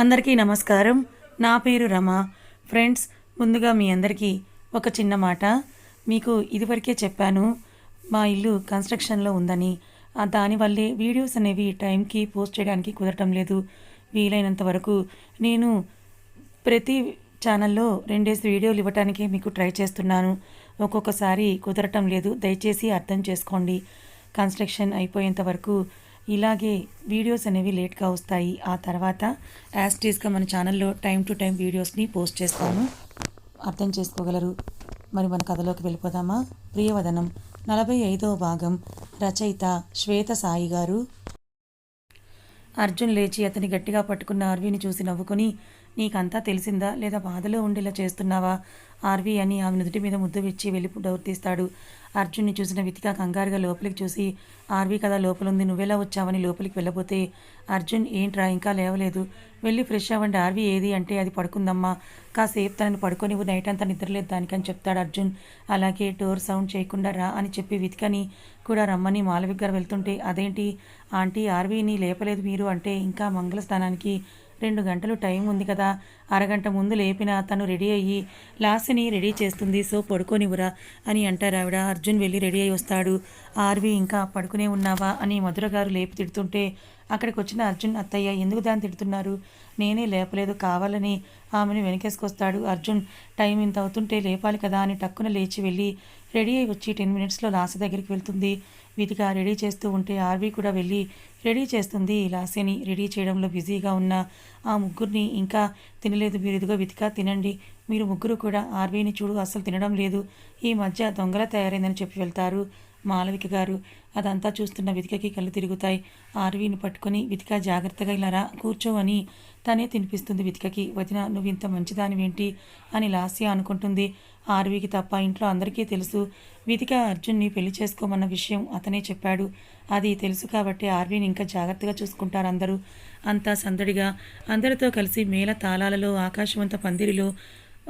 అందరికీ నమస్కారం. నా పేరు రమ. ఫ్రెండ్స్ ముందుగా మీ అందరికీ ఒక చిన్న మాట. మీకు ఇదివరకే చెప్పాను మా ఇల్లు కన్స్ట్రక్షన్లో ఉందని. దానివల్లే వీడియోస్ అనేవి టైంకి పోస్ట్ చేయడానికి కుదరటం లేదు. వీలైనంత వరకు నేను ప్రతి ఛానల్లో రెండేసి వీడియోలు ఇవ్వటానికి మీకు ట్రై చేస్తున్నాను. ఒక్కొక్కసారి కుదరటం లేదు దయచేసి అర్థం చేసుకోండి. కన్స్ట్రక్షన్ అయిపోయేంత వరకు ఇలాగే వీడియోస్ అనేవి లేట్గా వస్తాయి. ఆ తర్వాత యాస్టీస్గా మన ఛానల్లో టైం టు టైం వీడియోస్ని పోస్ట్ చేస్తాను. అర్థం చేసుకోగలరు? మరి మన కథలోకి వెళ్ళిపోదామా? ప్రియవదనం నలభై ఐదవ భాగం రచయిత శ్వేత సాయి గారు. అర్జున్ లేచి అతని గట్టిగా పట్టుకున్న ఆర్వీని చూసి నవ్వుకొని నీకంతా తెలిసిందా? లేదా బాధలో ఉండేలా చేస్తున్నావా? ఆర్వీ అని ఆమె నుదుటి మీద ముద్దు ఇచ్చి వెళ్ళి డోర్ తీస్తాడు. అర్జున్ని చూసిన వితిక కంగారుగా లోపలికి చూసి ఆర్వి కదా లోపలుంది నువ్వెలా వచ్చావని లోపలికి వెళ్ళబోతే అర్జున్ ఏంట్రా ఇంకా లేవలేదు. వెళ్ళి ఫ్రెష్ అవ్వండి ఆర్వి ఏది అంటే అది పడుకుందమ్మా. కాసేపు తనని పడుకొని నైట్ అంతా నిద్రలేదు దానికని చెప్తాడు అర్జున్. అలాగే డోర్ సౌండ్ చేయకుండా రా అని చెప్పి వితికని కూడా రమ్మని మాలవిక్ గారు వెళ్తుంటే అదేంటి? ఆంటీ ఆర్వీని లేపలేదు మీరు అంటే ఇంకా మంగళ స్థానానికి రెండు గంటలు టైం ఉంది కదా. అరగంట ముందు లేపిన తను రెడీ అయ్యి లాస్ని రెడీ చేస్తుంది సో పడుకోనివ్వరా అని అంటారు ఆవిడ. అర్జున్ వెళ్ళి రెడీ అయి వస్తాడు. ఆర్వి ఇంకా పడుకునే ఉన్నావా? అని మధుర గారు లేపి తిడుతుంటే అక్కడికి వచ్చిన అర్జున్ అత్తయ్య ఎందుకు దాన్ని తిడుతున్నారు? నేనే లేపలేదు కావాలని ఆమెను వెనకేసుకొస్తాడు అర్జున్. టైం ఇంత అవుతుంటే లేపాలి కదా అని టక్కున లేచి వెళ్ళి రెడీ అయి వచ్చి టెన్ మినిట్స్లో లాస్ దగ్గరికి వెళ్తుంది. వీటిగా రెడీ చేస్తూ ఉంటే ఆర్వి కూడా వెళ్ళి రెడీ చేస్తుంది. లాస్యని రెడీ చేయడంలో బిజీగా ఉన్న ఆ ముగ్గురిని ఇంకా తినలేదు. మీరు ఇదిగో వితిక తినండి. మీరు ముగ్గురు కూడా ఆర్వీని చూడు అస్సలు తినడం లేదు. ఈ మధ్య దొంగల తయారైందని చెప్పి వెళ్తారు మాలవిక గారు. అదంతా చూస్తున్న వితికకి కళ్ళు తిరుగుతాయి. ఆర్వీని పట్టుకొని వితిక జాగ్రత్తగా ఇలా రా కూర్చో అని తనే తినిపిస్తుంది వితికకి. వదిన నువ్వు ఇంత మంచిదానివేంటి అని లాస్య అనుకుంటుంది. ఆర్వీకి తప్ప ఇంట్లో అందరికీ తెలుసు. వితిక అర్జున్ని పెళ్ళి చేసుకోమన్న విషయం అతనే చెప్పాడు. అది తెలుసు కాబట్టి ఆర్వీని ఇంకా జాగ్రత్తగా చూసుకుంటారు అందరూ. అంతా సందడిగా అందరితో కలిసి మేళ తాళాలలో ఆకాశవంత పందిరిలో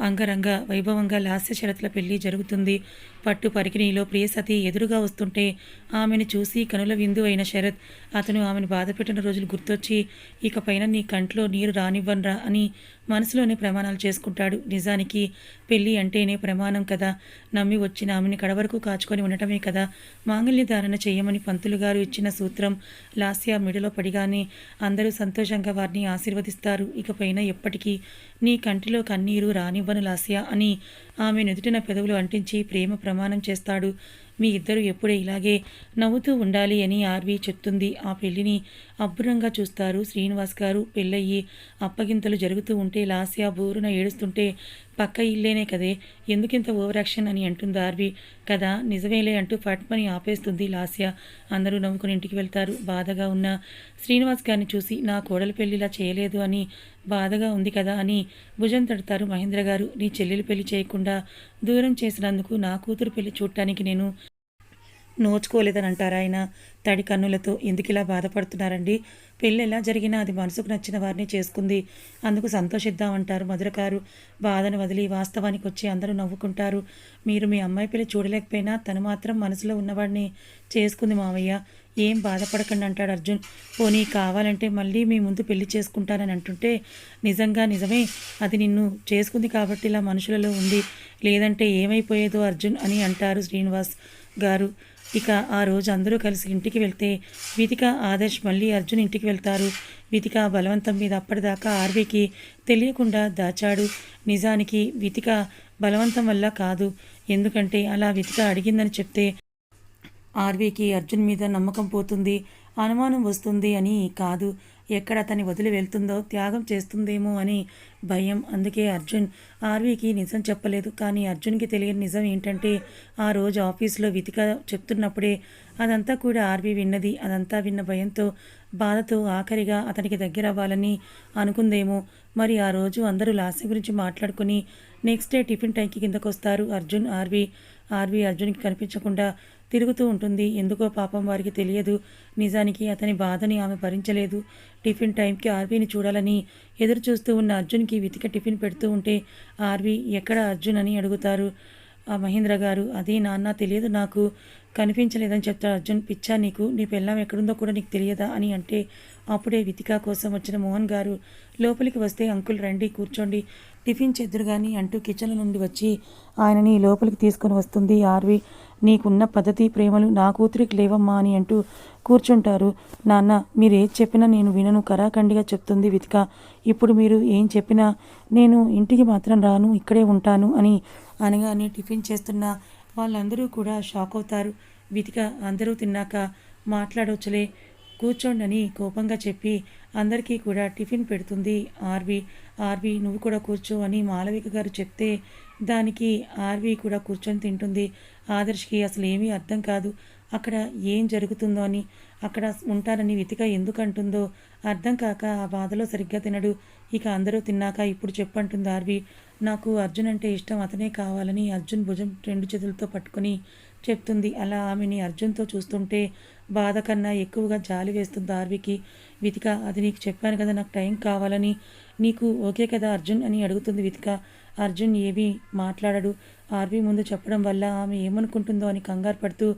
అంగరంగ వైభవంగా లాస్య శరత్ల పెళ్ళి జరుగుతుంది. పట్టు పరికిణిలో ప్రియసతి ఎదురుగా వస్తుంటే ఆమెను చూసి కనుల విందు అయిన శరత్ అతను ఆమెను బాధపెట్టిన రోజులు గుర్తొచ్చి ఇకపైన నీ కంట్లో నీరు రానివ్వనరా అని మనసులోనే ప్రమాణాలు చేసుకుంటాడు. నిజానికి పెళ్ళి అంటేనే ప్రమాణం కదా. నమ్మి వచ్చిన ఆమెని కడవరకు కాచుకొని ఉండటమే కదా. మాంగల్య ధారణ చేయమని పంతులు గారు ఇచ్చిన సూత్రం లాస్య మెడలో పడిగానే అందరూ సంతోషంగా వారిని ఆశీర్వదిస్తారు. ఇకపైన ఎప్పటికీ నీ కంటిలో కన్నీరు రానివ్వను లాస్య అని ఆమె నుదుటిన పెదవులు అంటించి ప్రేమ ప్రమాణం చేస్తాడు. మీ ఇద్దరు ఎప్పుడే ఇలాగే నవ్వుతూ ఉండాలి అని ఆర్వి చెప్తుంది. ఆ పెళ్ళిని అబ్బురంగా చూస్తారు శ్రీనివాస్ గారు. పెళ్ళయ్యి అప్పగింతలు జరుగుతూ ఉంటే లాస్య బోరున ఏడుస్తుంటే పక్క ఇల్లేనే కదే. ఎందుకింత ఓవరాక్షన్ అని అంటుంది ఆర్వి. కదా నిజమేలే అంటూ ఫట్మని ఆపేస్తుంది లాస్య. అందరూ నవ్వుకుని ఇంటికి వెళ్తారు. బాధగా ఉన్న శ్రీనివాస్ గారిని చూసి నా కోడలి పెళ్ళిలా చేయలేదు అని బాధగా ఉంది కదా అని భుజం తడతారు మహేంద్ర గారు. నీ చెల్లెలు పెళ్ళి చేయకుండా దూరం చేసినందుకు నా కూతురు పెళ్ళి చూడటానికి నేను నోచుకోలేదని అంటారు ఆయన. తడి కన్నులతో ఎందుకు ఇలా బాధపడుతున్నారండి? పెళ్ళి ఎలా జరిగినా అది మనసుకు నచ్చిన వారిని చేసుకుంది. అందుకు సంతోషిద్దామంటారు మధురకారు. బాధను వదిలి వాస్తవానికి వచ్చి అందరూ నవ్వుకుంటారు. మీరు మీ అమ్మాయి పెళ్ళి చూడలేకపోయినా తను మాత్రం మనసులో ఉన్నవాడిని చేసుకుంది మావయ్య. ఏం బాధపడకండి అంటాడు అర్జున్. పోనీ కావాలంటే మళ్ళీ మీ ముందు పెళ్ళి చేసుకుంటానని అంటుంటే నిజంగా నిజమే అది నిన్ను చేసుకుంది కాబట్టి ఇలా మనుషులలో ఉంది. లేదంటే ఏమైపోయేదో అర్జున్ అని అంటారు శ్రీనివాస్ గారు. ఇక ఆ రోజు అందరూ కలిసి ఇంటికి వెళ్తే వితిక ఆదర్శ్ మళ్ళీ అర్జున్ ఇంటికి వెళ్తారు. వితిక బలవంతం మీద అప్పటిదాకా ఆర్వీకి తెలియకుండా దాచాడు. నిజానికి వితిక బలవంతం వల్ల కాదు. ఎందుకంటే అలా వితిక అడిగిందని చెప్తే ఆర్వీకి అర్జున్ మీద నమ్మకం పోతుంది అనుమానం వస్తుంది అని కాదు. ఎక్కడ అతన్ని వదిలి వెళ్తుందో త్యాగం చేస్తుందేమో అని భయం. అందుకే అర్జున్ ఆర్వీకి నిజం చెప్పలేదు. కానీ అర్జున్కి తెలియని నిజం ఏంటంటే ఆ రోజు ఆఫీస్లో వితిక చెప్తున్నప్పుడే అదంతా కూడా ఆర్వీ విన్నది. అదంతా విన్న భయంతో బాధతో ఆఖరిగా అతనికి దగ్గర అవ్వాలని అనుకుందేమో. మరి ఆ రోజు అందరూ లాస్య గురించి మాట్లాడుకుని నెక్స్ట్ డే టిఫిన్ టైంకి కిందకు వస్తారు అర్జున్ ఆర్వీ. ఆర్వీ అర్జున్కి కనిపించకుండా తిరుగుతూ ఉంటుంది. ఎందుకో పాపం వారికి తెలియదు. నిజానికి అతని బాధని ఆమె భరించలేదు. టిఫిన్ టైంకి ఆర్వీని చూడాలని ఎదురు చూస్తూ ఉన్న అర్జున్కి వితిక టిఫిన్ పెడుతూ ఉంటే ఆర్వీ ఎక్కడ అర్జున్? అని అడుగుతారు. ఆ మహేంద్ర గారు అది నాన్న తెలియదు నాకు. కనిపించలేదని చెప్తాడు అర్జున్ పిచ్చా నీకు నీ పెళ్ళాం ఎక్కడుందో కూడా నీకు తెలియదా? అని అంటే అప్పుడే వితిక కోసం వచ్చిన మోహన్ గారు లోపలికి వస్తే అంకుల్ రండి కూర్చోండి టిఫిన్ చెద్దురు కానీ అంటూ కిచెన్ నుండి వచ్చి ఆయనని లోపలికి తీసుకొని వస్తుంది ఆర్వి నీకున్న పద్ధతి ప్రేమలు నా కూతురికి లేవమ్మా అని అంటూ కూర్చుంటారు. నాన్న మీరు ఏది చెప్పినా నేను వినను కరాఖండిగా చెప్తుంది వితిక. ఇప్పుడు మీరు ఏం చెప్పినా నేను ఇంటికి మాత్రం రాను ఇక్కడే ఉంటాను అని అనగానే టిఫిన్ చేస్తున్న వాళ్ళందరూ కూడా షాక్ అవుతారు. వితిక అందరూ తిన్నాక మాట్లాడవచ్చులే కూర్చోండని కోపంగా చెప్పి అందరికీ కూడా టిఫిన్ పెడుతుంది ఆర్వి. ఆర్వి నువ్వు కూడా కూర్చో అని మాలవిక గారు చెప్తే దానికి ఆర్వి కూడా కూర్చొని తింటుంది. ఆదర్శ్కి అసలు ఏమీ అర్థం కాదు. అక్కడ ఏం జరుగుతుందో అని అక్కడ ఉంటారని వితిక ఎందుకు అంటుందో అర్థం కాక ఆ బాధలో సరిగ్గా తినడు. ఇక అందరూ తిన్నాక ఇప్పుడు చెప్పంటుంది ఆర్వి. నాకు అర్జున్ అంటే ఇష్టం అతనే కావాలని అర్జున్ భుజం రెండు చేతులతో పట్టుకొని చెప్తుంది. అలా ఆమెని అర్జున్తో చూస్తుంటే బాధ కన్నా ఎక్కువగా జాలి వేస్తుంది ఆర్వికి. వితిక అది నీకు చెప్పాను కదా నాకు టైం కావాలని. నీకు ఓకే కదా అర్జున్ అని అడుగుతుంది వితిక. అర్జున్ ఏమీ మాట్లాడడు. ఆర్వి ముందు చెప్పడం వల్ల ఆమె ఏమనుకుంటుందో అని కంగారు పడుతూ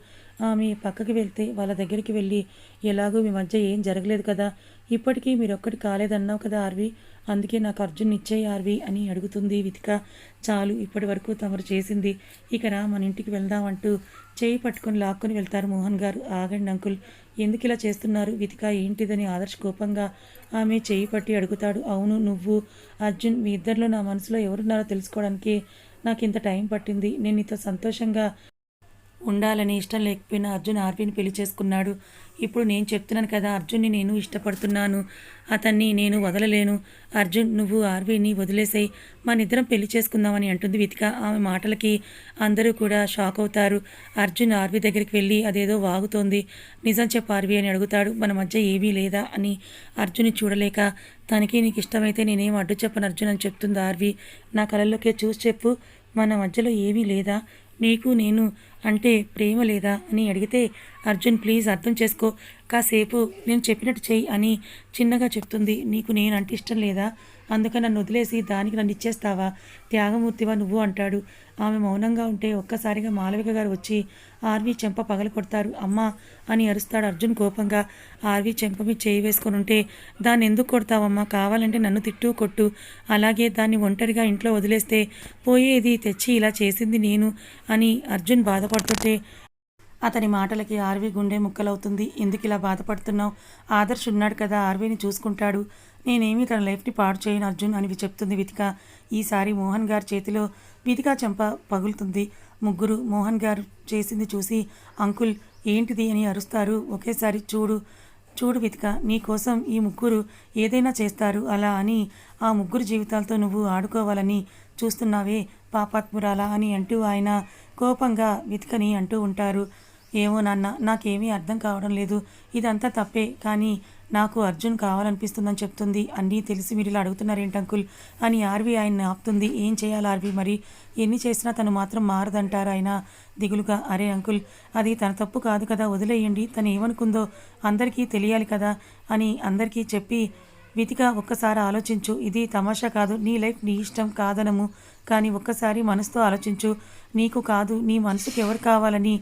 ఆమె పక్కకి వెళ్తే వాళ్ళ దగ్గరికి వెళ్ళి ఎలాగో మీ మధ్య ఏం జరగలేదు కదా? ఇప్పటికీ మీరు ఒక్కటి కాలేదన్నావు కదా ఆర్వి? అందుకే నాకు అర్జున్ ఇచ్చేయి ఆర్వి అని అడుగుతుంది వితిక. చాలు ఇప్పటి వరకు తమరు చేసింది. ఇక రా మన ఇంటికి వెళ్దాం అంటూ చేయి పట్టుకొని లాక్కొని వెళ్తారు మోహన్ గారు. ఆగండి అంకుల్ ఎందుకు ఇలా చేస్తున్నారు? వితిక ఏంటిదని ఆదర్శ కోపంగా ఆమె చేయి పట్టి అడుగుతాడు. అవును నువ్వు అర్జున్ మీ ఇద్దరిలో నా మనసులో ఎవరున్నారో తెలుసుకోవడానికి నాకు ఇంత టైం పట్టింది. నేను నీతో సంతోషంగా ఉండాలని ఇష్టం లేకపోయినా అర్జున్ ఆర్వీని పెళ్ళి చేసుకున్నాడు. ఇప్పుడు నేను చెప్తున్నాను కదా అర్జున్ని నేను ఇష్టపడుతున్నాను. అతన్ని నేను వదలలేను. అర్జున్ నువ్వు ఆర్వీని వదిలేసాయి. మన ఇద్దరం పెళ్ళి చేసుకుందామని అంటుంది వితిక. ఆమె మాటలకి అందరూ కూడా షాక్ అవుతారు. అర్జున్ ఆర్వి దగ్గరికి వెళ్ళి అదేదో వాగుతోంది. నిజం చెప్పు ఆర్వి అని అడుగుతాడు. మన మధ్య ఏమీ లేదా అని అర్జున్ని చూడలేక తనకి నీకు ఇష్టమైతే నేనేం అడ్డు చెప్పను అర్జున్ అని చెప్తుంది ఆర్వి. నా కళల్లోకే చూసి చెప్పు. మన మధ్యలో ఏమీ లేదా? నీకు నేను అంటే ప్రేమ లేదా అని అడిగితే అర్జున్ ప్లీజ్ అర్థం చేసుకో. కాసేపు నేను చెప్పినట్టు చెయ్యి అని చిన్నగా చెప్తుంది. నీకు నేను అంటే ఇష్టం లేదా? అందుకని నన్ను వదిలేసి దానికి నన్ను ఇచ్చేస్తావా? త్యాగమూర్తివా నువ్వు అంటాడు. ఆమె మౌనంగా ఉంటే ఒక్కసారిగా మాలవిక గారు వచ్చి ఆర్వి చెంప పగల కొడతారు అమ్మా అని అరుస్తాడు అర్జున్ కోపంగా. ఆర్వి చెంప మీద చేయి వేసుకొని ఉంటే దాన్ని ఎందుకు కొడతావమ్మా? కావాలంటే నన్ను తిట్టు కొట్టు. అలాగే దాన్ని ఒంటరిగా ఇంట్లో వదిలేస్తే పోయేది తెచ్చి ఇలా చేసింది నేను అని అర్జున్ బాధపడుతుంటే అతని మాటలకి ఆర్వి గుండె ముక్కలవుతుంది. ఎందుకు ఇలా బాధపడుతున్నావు? ఆదర్శ్ ఉన్నాడు కదా ఆర్వీని చూసుకుంటాడు. నేనేమి తన లైఫ్ని పాడు చేయను అర్జున్ అని చెప్తుంది వితిక. ఈసారి మోహన్ గారి చేతిలో వితిక చెంప పగులుతుంది. ముగ్గురు మోహన్ గారు చేసింది చూసి అంకుల్ ఏంటిది? అని అరుస్తారు. ఒకేసారి చూడు చూడు వితిక నీ కోసం ఈ ముగ్గురు ఏదైనా చేస్తారు. అలా అని ఆ ముగ్గురు జీవితాలతో నువ్వు ఆడుకోవాలని చూస్తున్నావే పాపాత్మురాలా అని అంటూ ఆయన కోపంగా వితికని అంటూ ఉంటారు. ఏమో నాన్న నాకేమీ అర్థం కావడం లేదు. ఇదంతా తప్పే కానీ నాకు అర్జున్ కావాలనిపిస్తుందని చెప్తుంది. అన్నీ తెలిసి మీరు ఇలా అడుగుతున్నారేంటి అంకుల్? అని ఆర్వి ఆయన ఆపుతుంది. ఏం చేయాలి ఆర్వి? మరి ఎన్ని చేసినా తను మాత్రం మారదంటారు ఆయన దిగులుగా. అరే అంకుల్ అది తన తప్పు కాదు కదా వదిలేయండి. తను ఏమనుకుందో అందరికీ తెలియాలి కదా అని అందరికీ చెప్పి వితిక ఒక్కసారి ఆలోచించు ఇది తమాషా కాదు నీ లైఫ్ నీ ఇష్టం కాదనము. కానీ ఒక్కసారి మనసుతో ఆలోచించు నీకు కాదు నీ మనసుకు ఎవరు కావాలని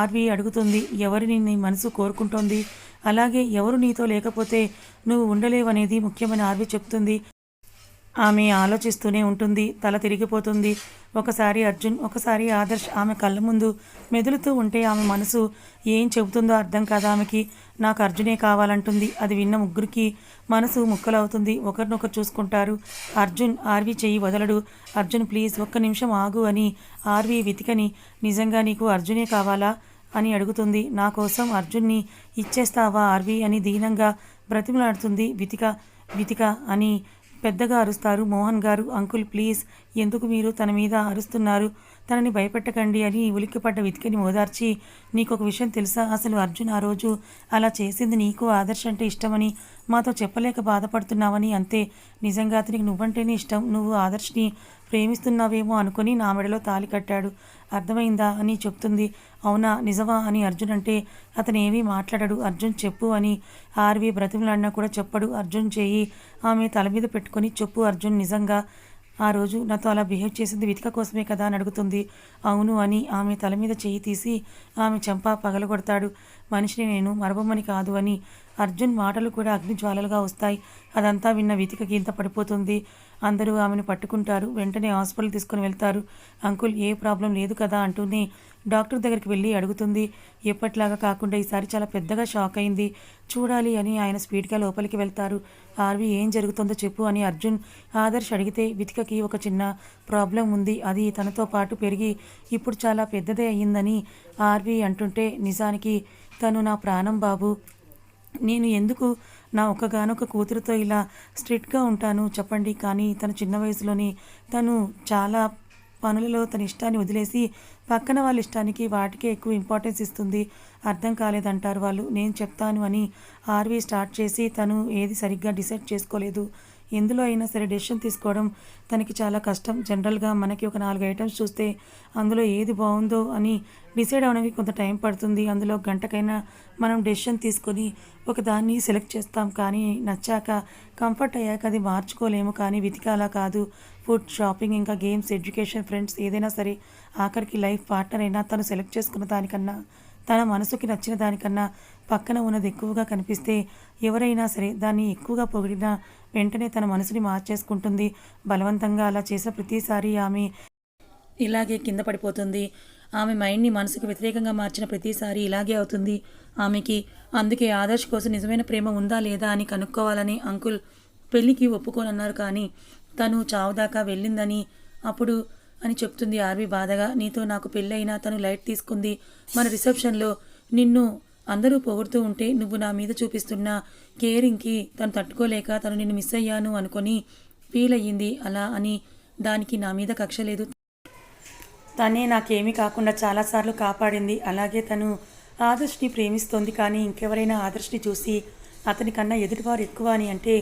ఆర్వి అడుగుతుంది ఎవరిని నీ మనసు కోరుకుంటోంది? అలాగే ఎవరు నీతో లేకపోతే నువ్వు ఉండలేవనేది ముఖ్యమని ఆర్వి చెప్తుంది. ఆమె ఆలోచిస్తూనే ఉంటుంది. తల తిరిగిపోతుంది. ఒకసారి అర్జున్ ఒకసారి ఆదర్శ్ ఆమె కళ్ళ ముందు మెదులుతూ ఉంటే ఆమె మనసు ఏం చెబుతుందో అర్థం కాదు ఆమెకి. నాకు అర్జునే కావాలంటుంది. అది విన్న ముగ్గురికి మనసు ముక్కలవుతుంది. ఒకరినొకరు చూసుకుంటారు. అర్జున్ ఆర్వి చెయ్యి వదలడు. అర్జున్ ప్లీజ్ ఒక్క నిమిషం ఆగు అని ఆర్వి వెతికని నిజంగా నీకు అర్జునే కావాలా? అని అడుగుతుంది. నా కోసం అర్జున్ని ఇచ్చేస్తావా ఆర్వి? అని దీనంగా బ్రతిమలాడుతుంది వితిక వితిక అని పెద్దగా అరుస్తారు. మోహన్ గారు అంకుల్ ప్లీజ్ ఎందుకు మీరు తన మీద అరుస్తున్నారు? తనని భయపెట్టకండి అని ఉలిక్కిపడ్డ వితికిని ఓదార్చి నీకు ఒక విషయం తెలుసా? అసలు అర్జున్ ఆ రోజు అలా చేసింది నీకు ఆదర్శ అంటే ఇష్టమని మాతో చెప్పలేక బాధపడుతున్నావని అంతే. నిజంగా అతనికి నువ్వంటేనే ఇష్టం. నువ్వు ఆదర్శ్ని ప్రేమిస్తున్నావేమో అనుకుని నా మెడలో తాలి కట్టాడు. అర్థమైందా? అని చెప్తుంది. అవునా? నిజమా? అని అర్జున్ అంటే అతను ఏమీ మాట్లాడడు. అర్జున్ చెప్పు అని ఆర్వి బ్రతిమలాడినా కూడా చెప్పడు. అర్జున్ చేయి ఆమె తల మీద పెట్టుకొని చెప్పు అర్జున్ నిజంగా ఆ రోజు నాతో అలా బిహేవ్ చేసింది వితిక కోసమే కదా అని అడుగుతుంది. అవును అని ఆమె తల మీద చేయి తీసి ఆమె చెంప పగలగొడతాడు. మనిషిని నేను మరబొమ్మని కాదు అని. అర్జున్ మాటలు కూడా అగ్ని జ్వాలలుగా వస్తాయి. అదంతా విన్న వితికకి ఇంత పడిపోతుంది. అందరూ ఆమెను పట్టుకుంటారు. వెంటనే హాస్పిటల్ తీసుకుని వెళ్తారు. అంకుల్ ఏ ప్రాబ్లం లేదు కదా అంటూనే డాక్టర్ దగ్గరికి వెళ్ళి అడుగుతుంది. ఎప్పటిలాగా కాకుండా ఈసారి చాలా పెద్దగా షాక్ అయింది. చూడాలి అని ఆయన స్పీడ్గా లోపలికి వెళ్తారు. ఆర్వి ఏం జరుగుతుందో చెప్పు అని అర్జున్ ఆదర్శ్ అడిగితే వితికకి ఒక చిన్న ప్రాబ్లం ఉంది. అది తనతో పాటు పెరిగి ఇప్పుడు చాలా పెద్దదే అయ్యిందని ఆర్వి అంటుంటే నిజానికి తను నా ప్రాణం బాబు. నేను ఎందుకు నా ఒక్కగానొక్క కూతురుతో ఇలా స్ట్రిక్ట్గా ఉంటాను చెప్పండి. కానీ తన చిన్న వయసులోని తను చాలా పనులలో తన ఇష్టాన్ని వదిలేసి పక్కన వాళ్ళ ఇష్టానికి వాటికే ఎక్కువ ఇంపార్టెన్స్ ఇస్తుంది. అర్థం కాలేదంటారు వాళ్ళు. నేను చెప్తాను అని ఆర్వీ స్టార్ట్ చేసి తను ఏది సరిగ్గా డిసైడ్ చేసుకోలేదు. ఎందులో అయినా సరే డెసిషన్ తీసుకోవడం తనకి చాలా కష్టం. జనరల్గా మనకి ఒక నాలుగు ఐటమ్స్ చూస్తే అందులో ఏది బాగుందో అని డిసైడ్ అవడానికి కొంత టైం పడుతుంది. అందులో గంటకైనా మనం డెసిషన్ తీసుకొని ఒక దాన్ని సెలెక్ట్ చేస్తాం. కానీ నచ్చాక కంఫర్ట్ అయ్యాక అది మార్చుకోలేము. కానీ వెతికాలా కాదు. ఫుడ్ షాపింగ్ ఇంకా గేమ్స్ ఎడ్యుకేషన్ ఫ్రెండ్స్ ఏదైనా సరే ఆఖరికి లైఫ్ పార్ట్నర్ అయినా తను సెలెక్ట్ చేసుకున్న దానికన్నా తన మనసుకి నచ్చిన దానికన్నా పక్కన ఉన్నది ఎక్కువగా కనిపిస్తే ఎవరైనా సరే దాన్ని ఎక్కువగా పొగిడినా వెంటనే తన మనసుని మార్చేసుకుంటుంది. బలవంతంగా అలా చేసిన ప్రతిసారి ఆమె ఇలాగే కింద పడిపోతుంది. ఆమె మైండ్ని మనసుకు వ్యతిరేకంగా మార్చిన ప్రతిసారి ఇలాగే అవుతుంది. ఆమెకి అందుకే ఆదర్శ్ కోసం నిజమైన ప్రేమ ఉందా లేదా అని కనుక్కోవాలని అంకుల్ పెళ్ళికి ఒప్పుకోనన్నారు కానీ తను చావుదాకా వెళ్ళిందని అప్పుడు అని చెప్తుంది ఆర్వి బాధగా. నీతో నాకు పెళ్ళైనా తను లైట్ తీసుకుంది. మన రిసెప్షన్లో నిన్ను అందరూ పొగుడుతూ ఉంటే నువ్వు నా మీద చూపిస్తున్న కేరింగ్కి తను తట్టుకోలేక తను నిన్ను మిస్ అయ్యాను అనుకొని ఫీల్ అయ్యింది అలా అని దానికి నా మీద కక్ష లేదు. తనే నాకేమీ కాకుండా చాలాసార్లు కాపాడింది. అలాగే తను ఆదర్శ్ని ప్రేమిస్తోంది కానీ ఇంకెవరైనా ఆదర్శ్ని చూసి అతని కన్నా ఎదుటివారు ఎక్కువ అని అంటే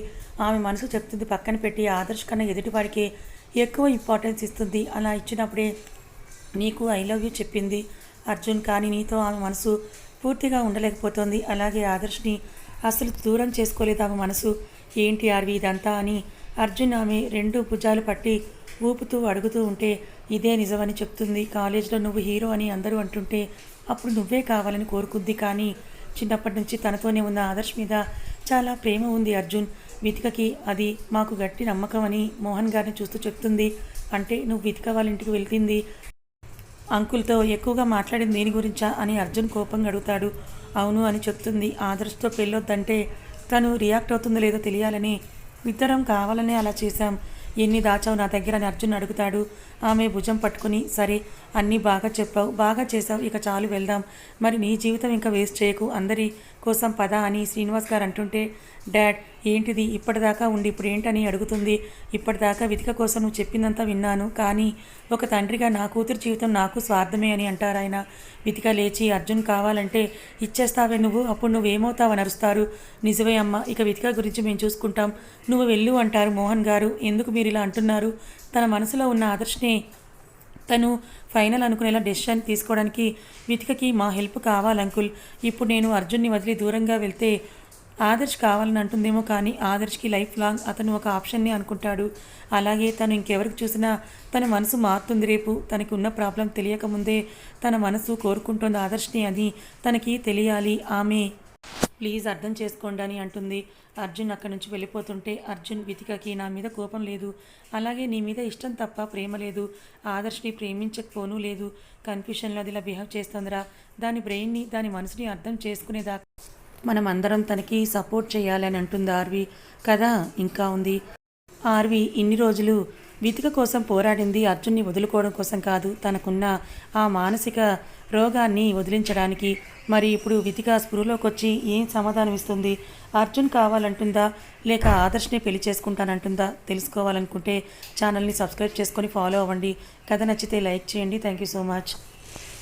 ఆమె మనసు చెప్తుంది పక్కన పెట్టి ఆదర్శ్ కన్నా ఎదుటివారికే ఎక్కువ ఇంపార్టెన్స్ ఇస్తుంది. అలా ఇచ్చినప్పుడే నీకు ఐ లవ్ యూ చెప్పింది. అర్జున్ కానీ నీతో ఆమె మనసు పూర్తిగా ఉండలేకపోతుంది. అలాగే ఆదర్శ్ని అసలు దూరం చేసుకోలేదు ఆమె మనసు. ఏంటి ఆర్వి ఇదంతా అని అర్జున్ ఆమె రెండు భుజాలు పట్టి ఊపుతూ అడుగుతూ ఉంటే ఇదే నిజమని చెప్తుంది. కాలేజ్లో నువ్వు హీరో అని అందరూ అంటుంటే అప్పుడు నువ్వే కావాలని కోరుకుంది కానీ చిన్నప్పటి నుంచి తనతోనే ఉన్న ఆదర్శ్ మీద చాలా ప్రేమ ఉంది అర్జున్. వితికకి అది మాకు గట్టి నమ్మకం అని మోహన్ గారిని చూస్తూ చెప్తుంది. అంటే నువ్వు వితిక వాళ్ళ ఇంటికి వెళ్తుంది. అంకుల్తో ఎక్కువగా మాట్లాడింది దేని గురించా అని అర్జున్ కోపంగా అడుగుతాడు. అవును అని చెప్తుంది. ఆదర్శ్తో పెళ్ళొద్దంటే తను రియాక్ట్ అవుతుందో లేదో తెలియాలని ఇద్దరం కావాలనే అలా చేశాం. ఎన్ని దాచావు నా దగ్గర అని అర్జున్ అడుగుతాడు. ఆమె భుజం పట్టుకుని సరే అన్నీ బాగా చెప్పావు బాగా చేసావు ఇక చాలు వెళ్దాం. మరి నీ జీవితం ఇంకా వేస్ట్ చేయకు. అందరి కోసం పద అని శ్రీనివాస్ గారు అంటుంటే డాడ్ ఏంటిది? ఇప్పటిదాకా ఉండి ఇప్పుడు ఏంటని అడుగుతుంది. ఇప్పటిదాకా వితిక కోసం నువ్వు చెప్పిందంతా విన్నాను. కానీ ఒక తండ్రిగా నా కూతురు జీవితం నాకు స్వార్థమే అని అంటారు ఆయన. వితిక లేచి అర్జున్ కావాలంటే ఇచ్చేస్తావే నువ్వు. అప్పుడు నువ్వేమవుతావని అరుస్తారు. నిజమే అమ్మ ఇక వితిక గురించి మేము చూసుకుంటాం. నువ్వు వెళ్ళు అంటారు మోహన్ గారు. ఎందుకు మీరు ఇలా అంటున్నారు? తన మనసులో ఉన్న ఆదర్శనే తను ఫైనల్ అనుకునేలా డెసిషన్ తీసుకోవడానికి వితికకి మా హెల్ప్ కావాలి అంకుల్. ఇప్పుడు నేను అర్జున్ని వదిలి దూరంగా వెళ్తే ఆదర్శ్ కావాలని అంటుందేమో కానీ ఆదర్శ్కి లైఫ్ లాంగ్ అతను ఒక ఆప్షన్ని అనుకుంటాడు. అలాగే తను ఇంకెవరికి చూసినా తన మనసు మారుతుంది రేపు. తనకి ఉన్న ప్రాబ్లం తెలియకముందే తన మనసు కోరుకుంటుంది ఆదర్శ్ని అని తనకి తెలియాలి. ఆమె ప్లీజ్ అర్థం చేసుకోండి అని అంటుంది. అర్జున్ అక్కడి నుంచి వెళ్ళిపోతుంటే అర్జున్ వితికకి నా మీద కోపం లేదు. అలాగే నీ మీద ఇష్టం తప్ప ప్రేమ లేదు. ఆదర్శ్ని ప్రేమించకపోను లేదు. కన్ఫ్యూషన్లో అది ఇలా బిహేవ్ చేస్తుందిరా. దాని బ్రెయిన్ని దాని మనసుని అర్థం చేసుకునేదాకా మనం అందరం తనకి సపోర్ట్ చేయాలని అంటుంది ఆర్వి. కదా ఇంకా ఉంది. ఆర్వి ఇన్ని రోజులు వితిక కోసం పోరాడింది అర్జున్ని వదులుకోవడం కోసం కాదు తనకున్న ఆ మానసిక రోగాన్ని వదిలించడానికి. మరి ఇప్పుడు వితిక స్పృహలోకి వచ్చి ఏం సమాధానం ఇస్తుంది అర్జున్ కావాలంటుందా? లేక ఆదర్శ్ని పెళ్ళి చేసుకుంటానంటుందా? తెలుసుకోవాలనుకుంటే ఛానల్ని సబ్స్క్రైబ్ చేసుకొని ఫాలో అవ్వండి. కథ నచ్చితే లైక్ చేయండి. Thank you so much.